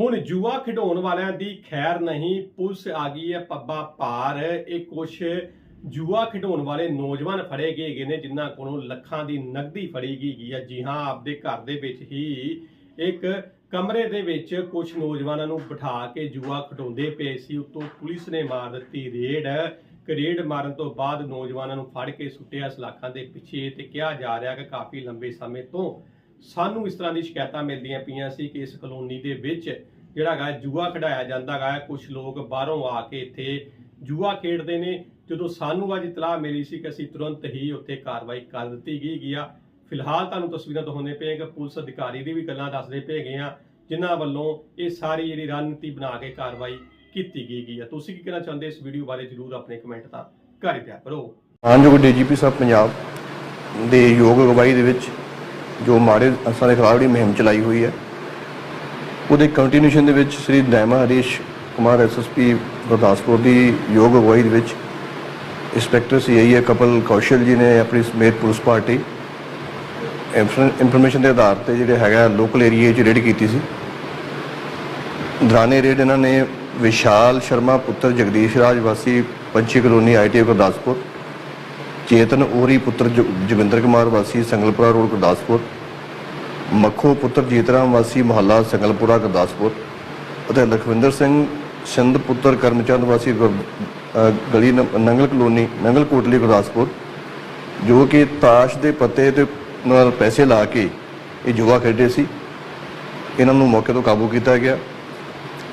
ਹੁਣ ਜੂਆ ਖਿਡਾਉਣ ਵਾਲਿਆਂ ਦੀ ਖੈਰ ਨਹੀਂ, ਪੁਲਿਸ ਆ ਗਈ ਹੈ ਪੱਬਾ ਪਾਰ। ਇਹ ਕੁਛ ਜੂਆ ਖਿਡਾਉਣ ਵਾਲੇ ਨੌਜਵਾਨ ਫੜੇ ਗਏ ਹੈਗੇ ਨੇ, ਜਿਨ੍ਹਾਂ ਕੋਲੋਂ ਲੱਖਾਂ ਦੀ ਨਕਦੀ ਫੜੀ ਗਈ ਹੈ। ਜੀ ਹਾਂ, ਆਪਦੇ ਘਰ ਦੇ ਵਿੱਚ ਹੀ ਇੱਕ ਕਮਰੇ ਦੇ ਵਿੱਚ ਕੁਝ ਨੌਜਵਾਨਾਂ ਨੂੰ ਬਿਠਾ ਕੇ ਜੂਆ ਖਿਡਾਉਂਦੇ ਪਏ ਸੀ। ਉਤੋਂ ਪੁਲਿਸ ਨੇ ਮਾਰ ਦਿੱਤੀ ਰੇਡ। ਕਰੇਡ ਮਾਰਨ ਤੋਂ ਬਾਅਦ ਨੌਜਵਾਨਾਂ ਨੂੰ ਫੜ ਕੇ ਸੁੱਟਿਆ। ਸਲਾਖਾਂ ਦੇ ਪਿੱਛੇ ਤੇ ਕਿਹਾ ਜਾ ਰਿਹਾ ਕਿ ਕਾਫੀ ਲੰਬੇ ਸਮੇਂ ਤੋਂ ਸਾਨੂੰ ਇਸ ਤਰ੍ਹਾਂ ਦੀ ਸ਼ਿਕਾਇਤਾਂ ਮਿਲਦੀਆਂ ਪਈਆਂ ਸੀ ਕਿ ਇਸ ਕਲੋਨੀ ਦੇ ਵਿੱਚ ਜਿਹੜਾ ਹੈਗਾ ਜੂਆ ਖਿਡਾਇਆ ਜਾਂਦਾ ਹੈਗਾ ਕੁਝ ਲੋਕ ਬਾਹਰੋਂ ਆ ਕੇ ਇੱਥੇ ਜੂਆ ਖੇਡਦੇ ਨੇ। ਜਦੋਂ ਸਾਨੂੰ ਅੱਜ ਇਤਲਾਹ ਮਿਲੀ ਸੀ ਕਿ ਅਸੀਂ ਤੁਰੰਤ ਹੀ ਉੱਥੇ ਕਾਰਵਾਈ ਕਰ ਦਿੱਤੀ ਗਈ ਗਿਆ ਫਿਲਹਾਲ ਤੁਹਾਨੂੰ ਤਸਵੀਰਾਂ ਦਿਖਾਉਂਦੇ ਪਏ ਕਿ ਪੁਲਿਸ ਅਧਿਕਾਰੀ ਦੀ ਵੀ ਗੱਲਾਂ ਦੱਸਦੇ ਪਏ ਗਏ ਆ, ਜਿਨ੍ਹਾਂ ਵੱਲੋਂ ਇਹ ਸਾਰੀ ਜਿਹੜੀ ਰਣਨੀਤੀ ਬਣਾ ਕੇ ਕਾਰਵਾਈ ਕੀਤੀ ਗਈ ਗਈ ਆ। ਤੁਸੀਂ ਕੀ ਕਹਿਣਾ ਚਾਹੁੰਦੇ ਇਸ ਵੀਡੀਓ ਬਾਰੇ, ਜਰੂਰ ਆਪਣੇ ਕਮੈਂਟ ਤਾਂ ਕਰ ਦਿਆ ਕਰੋ। ਮਾਨਯੋਗ ਡੀਜੀਪੀ ਸਾਹਿਬ, ਪੰਜਾਬ ਦੇ ਯੋਗ ਅਗਵਾਈ ਦੇ ਵਿੱਚ ਜੋ ਮਾੜੇ ਅਨਸਰਾਂ ਦੇ ਖਿਲਾਫ ਜਿਹੜੀ ਮੁਹਿੰਮ ਚਲਾਈ ਹੋਈ ਹੈ, ਉਹਦੇ ਕੰਟੀਨਿਊਸ਼ਨ ਦੇ ਵਿੱਚ ਸ੍ਰੀ ਦੈਮਾ ਹਰੀਸ਼ ਕੁਮਾਰ ਐਸਐਸਪੀ ਗੁਰਦਾਸਪੁਰ ਦੀ ਯੋਗ ਅਗਵਾਈ ਦੇ ਵਿੱਚ ਇੰਸਪੈਕਟਰ ਸੀਆਈਏ ਕਪਲ ਕੌਸ਼ਲ ਜੀ ਨੇ ਆਪਣੀ ਸਮੇਤ ਪੁਲਿਸ ਪਾਰਟੀ ਇਨਫੋਰਮੇਸ਼ਨ ਦੇ ਆਧਾਰ ਤੇ ਜਿਹੜੇ ਹੈਗਾ ਲੋਕਲ ਏਰੀਆ 'ਚ ਰੇਡ ਕੀਤੀ ਸੀ। ਦਰਾਨੇ ਰੇਡ ਇਹਨਾਂ ਨੇ ਵਿਸ਼ਾਲ ਸ਼ਰਮਾ ਪੁੱਤਰ ਜਗਦੀਸ਼ ਰਾਜ ਵਾਸੀ ਪੰਛੀ ਕਲੋਨੀ ਆਈਟੀ ਗੁਰਦਾਸਪੁਰ, ਚੇਤਨ ਓਰੀ ਪੁੱਤਰ ਜੋ- ਜੋਗਿੰਦਰ ਕੁਮਾਰ ਵਾਸੀ ਸੰਗਲਪੁਰਾ ਰੋਡ ਗੁਰਦਾਸਪੁਰ ਮੱਖੋ ਪੁੱਤਰ ਜੀਤਰਾਮ ਵਾਸੀ ਮਹੱਲਾ ਸੰਗਲਪੁਰਾ, ਗੁਰਦਾਸਪੁਰ ਅਤੇ ਲਖਵਿੰਦਰ ਸਿੰਘ ਸਿੰਧ ਪੁੱਤਰ ਕਰਮਚੰਦ ਵਾਸੀ ਗੁਰ- ਗਲੀ ਨੰਗਲ ਕਲੋਨੀ, ਨੰਗਲ ਕੋਟਲੀ, ਗੁਰਦਾਸਪੁਰ, ਜੋ ਕਿ ਤਾਸ਼ ਦੇ ਪੱਤੇ ਤੇ ਨਾਲ ਪੈਸੇ ਲਾ ਕੇ ਇਹ ਜੁਆ ਖੇਡੇ ਸੀ। ਇਹਨਾਂ ਨੂੰ ਮੌਕੇ ਤੋਂ ਕਾਬੂ ਕੀਤਾ ਗਿਆ।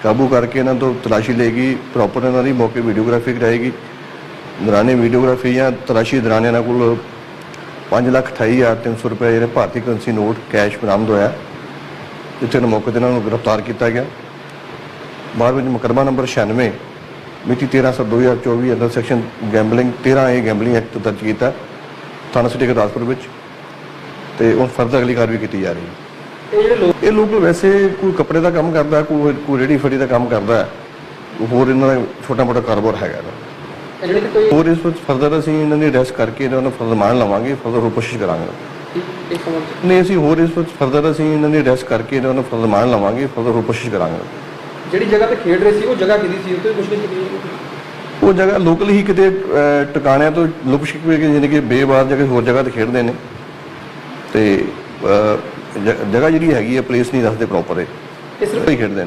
ਕਾਬੂ ਕਰਕੇ ਇਹਨਾਂ ਤੋਂ ਤਲਾਸ਼ੀ ਲਏਗੀ ਪ੍ਰੋਪਰ ਇਹਨਾਂ ਦੀ ਮੌਕੇ ਵੀਡੀਓਗ੍ਰਾਫੀ ਕਰਾਏਗੀ ਦੌਰਾਨੇ ਵੀਡੀਓਗ੍ਰਾਫੀ ਜਾਂ ਤਲਾਸ਼ੀ ਦੌਰਾਨ ਇਹਨਾਂ ਕੋਲ 528300 ਰੁਪਏ ਜਿਹੜੇ ਭਾਰਤੀ ਕਰੰਸੀ ਨੋਟ ਕੈਸ਼ ਬਰਾਮਦ ਹੋਇਆ ਜਿੱਥੇ ਇਹਨਾਂ ਮੌਕੇ ਤੇ ਇਹਨਾਂ ਨੂੰ ਗ੍ਰਿਫਤਾਰ ਕੀਤਾ ਗਿਆ ਬਾਅਦ ਵਿੱਚ ਮੁਕੱਦਮਾ ਨੰਬਰ 96 ਮਿਤੀ 13/7/2024 ਅੰਦਰ section gambling 13 A gambling act ਦਰਜ ਕੀਤਾ ਥਾਣਾ ਸਿਟੀ ਗੁਰਦਾਸਪੁਰ ਵਿੱਚ ਤੇ ਉਹ ਫਰਦਰ ਅਗਲੀ ਕਾਰਵਾਈ ਕੀਤੀ ਜਾ ਰਹੀ ਹੈ ਇਹ ਜਿਹੜੇ ਲੋਕ ਇਹ ਲੋਕ ਵੈਸੇ ਕੋਈ ਕੱਪੜੇ ਦਾ ਕੰਮ ਕਰਦਾ ਕੋਈ ਕੋਈ ਰੇੜੀ ਫੜੀ ਦਾ ਕੰਮ ਕਰਦਾ। ਹੋਰ ਇਹਨਾਂ ਦਾ ਛੋਟਾ ਮੋਟਾ ਕਾਰੋਬਾਰ ਹੈਗਾ ਕਿ ਕੋਈ ਹੋਰ ਇਸ ਵਿੱਚ ਫਰਦਰ ਅਸੀਂ ਇਹਨਾਂ ਦੀ ਅਰੈਸਟ ਕਰਕੇ ਇਹਨਾਂ ਨੂੰ ਫਰਦਰ ਮਾਨ ਲਵਾਂਗੇ ਫਰਦਰ ਹੋਰ ਕੋਸ਼ਿਸ਼ ਕਰਾਂਗੇ। ਨਹੀਂ ਅਸੀਂ ਹੋਰ ਇਸ ਵਿੱਚ ਫਰਦਰ ਅਸੀਂ ਇਹਨਾਂ ਦੀ ਅਰੈਸਟ ਕਰਕੇ ਇਹਨਾਂ ਨੂੰ ਫਰਦਰ ਮਾਨ ਲਵਾਂਗੇ ਫਰਦਰ ਹੋਰ ਕੋਸ਼ਿਸ਼ ਕਰਾਂਗੇ। ਜਿਹੜੀ ਜਗ੍ਹਾ ਤੇ ਖੇਡ ਰਹੇ ਸੀ ਉਹ ਜਗ੍ਹਾ ਕਿਹਦੀ ਸੀ? ਉੱਤੇ ਕੁਝ ਨਹੀਂ ਉਹ ਜਗ੍ਹਾ ਲੋਕਲ ਹੀ ਕਿਤੇ ਟਿਕਾਣਿਆਂ ਤੋਂ ਲੁਕ ਛਿਪ ਕੇ ਯਾਨੀ ਕਿ ਬੇਬਾਰ ਜਗ੍ਹਾ ਹੋਰ ਜਗ੍ਹਾ ਤੇ ਖੇਡਦੇ ਨੇ। ਤੇ ਜਗ੍ਹਾ ਜਿਹੜੀ ਹੈਗੀ ਹੈ ਪਲੇਸ ਨਹੀਂ ਦੱਸਦੇ ਪ੍ਰੋਪਰ ਇਹ। ਇਹ ਸਿਰਫ ਹੀ ਖੇਡਦੇ ਨੇ।